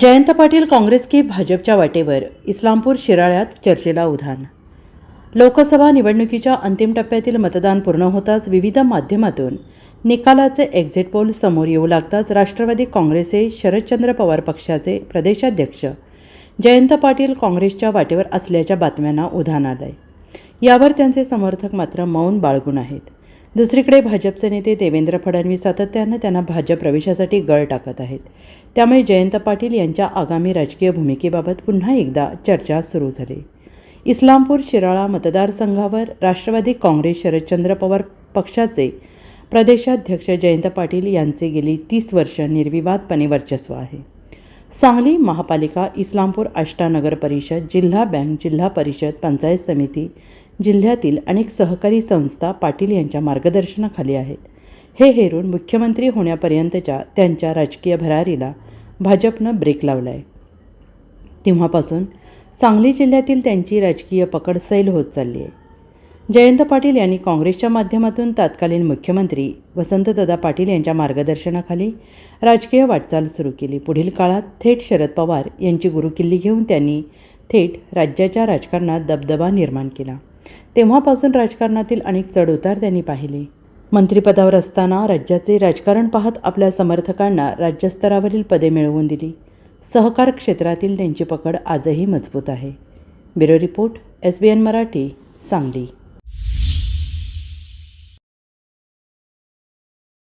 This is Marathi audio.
जयंत पाटील काँग्रेस की भाजपच्या वाटेवर इस्लामपूर शिराळ्यात चर्चेला उधाण. लोकसभा निवडणुकीच्या अंतिम टप्प्यातील मतदान पूर्ण होताच विविध माध्यमातून निकालाचे एक्झिट पोल समोर येऊ लागताच राष्ट्रवादी काँग्रेसचे शरदचंद्र पवार पक्षाचे प्रदेशाध्यक्ष जयंत पाटील काँग्रेसच्या वाटेवर असल्याच्या बातम्यांना उधाण आलंय. यावर त्यांचे समर्थक मात्र मौन बाळगून आहेत. दुसरीकडे भाजपचे नेते देवेंद्र फडणवीस सातत्यानं त्यांना भाजप प्रवेशासाठी गळ टाकत आहेत. त्यामुळे जयंत पाटील यांच्या आगामी राजकीय भूमिकेबाबत पुन्हा एकदा चर्चा सुरू झाली. इस्लामपूर शिराळा मतदारसंघावर राष्ट्रवादी काँग्रेस शरदचंद्र पवार पक्षाचे प्रदेशाध्यक्ष जयंत पाटील यांचे गेली तीस वर्ष निर्विवादपणे वर्चस्व आहे. सांगली महापालिका इस्लामपूर आष्टा नगर परिषद जिल्हा बँक जिल्हा परिषद पंचायत समिती जिल्ह्यातील अनेक सहकारी संस्था पाटील यांच्या मार्गदर्शनाखाली आहेत. हे हेरून मुख्यमंत्री होण्यापर्यंतच्या त्यांच्या राजकीय भरारीला भाजपनं ब्रेक लावला आहे तेव्हापासून सांगली जिल्ह्यातील त्यांची राजकीय पकड सैल होत चालली आहे जयंत पाटील यांनी काँग्रेसच्या माध्यमातून तत्कालीन मुख्यमंत्री वसंतदादा पाटील यांच्या मार्गदर्शनाखाली राजकीय वाटचाल सुरू केली. पुढील काळात थेट शरद पवार यांची गुरुकिल्ली घेऊन त्यांनी थेट राज्याच्या राजकारणात दबदबा निर्माण केला. तेव्हापासून राजकारणातील अनेक चढउतार त्यांनी पाहिले. मंत्रिपदावर असताना राज्याचे राजकारण पाहत आपल्या समर्थकांना राज्यस्तरावरील पदे मिळवून दिली. सहकार क्षेत्रातील त्यांची पकड आजही मजबूत आहे. Bureau report S B N Marathi Sangli.